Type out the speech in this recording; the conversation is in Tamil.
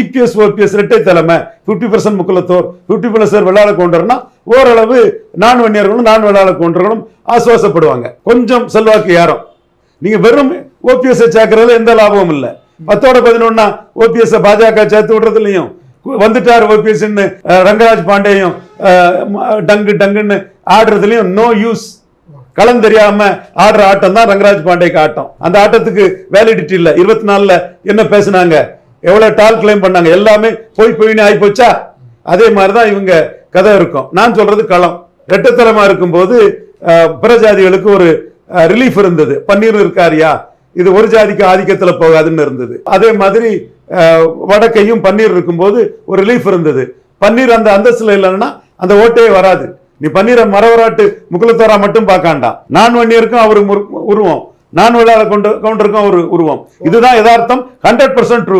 இபிஎஸ் ஓபிஎஸ் இரட்டை தலைமை ஃபிஃப்டி பர்சன்ட் முக்குலத்தோர் ஃபிஃப்டி பர்சன்ட் வெள்ளாள கொண்டர்னா ஓரளவு நான் வன்னியர்களும் நான் வெள்ளாள கொண்டர்களும் ஆசுவாசப்படுவாங்க. கொஞ்சம் செல்வாக்கு யாரும். நீங்க வெறும் ஓபிஎஸ் சேர்க்கறதுல எந்த லாபமும் இல்லை. பத்தோட பதினொன்னா ஓபிஎஸ் பாஜக சேர்த்து விடுறதுலயும் வந்துட்டார் ஓபிஎஸ் ரங்கராஜ் பாண்டேயும் டங்கு டங்குன்னு ஆடுறதுலையும் நோ யூஸ் களம் தெரியாம ஆடுற ஆட்டம் தான் ரங்கராஜ் பாண்டேக்கு ஆட்டம். அந்த ஆட்டத்துக்கு வேலிடிட்டி இல்லை. இருபத்தி நாலுல என்ன பேசினாங்க? எவ்வளவு டால் கிளைம் பண்ணாங்க? எல்லாமே போய் போயின்னு ஆகி போச்சா? அதே மாதிரிதான் இவங்க கதை இருக்கும். நான் சொல்றது களம். ரெட்டத்தரமா இருக்கும்போது அஹ், பிற ஜாதிகளுக்கு ஒரு ரிலீஃப் இருந்தது. பன்னீர் இருக்காரியா? இது ஒரு ஜாதிக்கு ஆதிக்கத்துல போகாதுன்னு இருந்தது. அதே மாதிரி வடக்கையும் பன்னீர் இருக்கும்போது ஒரு ரிலீஃப் இருந்தது. பன்னீர் அந்த அந்தஸ்தில் இல்லைன்னா அந்த ஓட்டே வராது. நீ பன்னீரை மரவராட்டு முக்குலத்தோரா மட்டும் பார்க்காண்டாம் நான் வன்னியருக்கும் அவரு உருவம். நான் விளையாட கொண்டு கவுண்டருக்கும் ஒரு உருவம். இதுதான் யதார்த்தம். Hundred percent true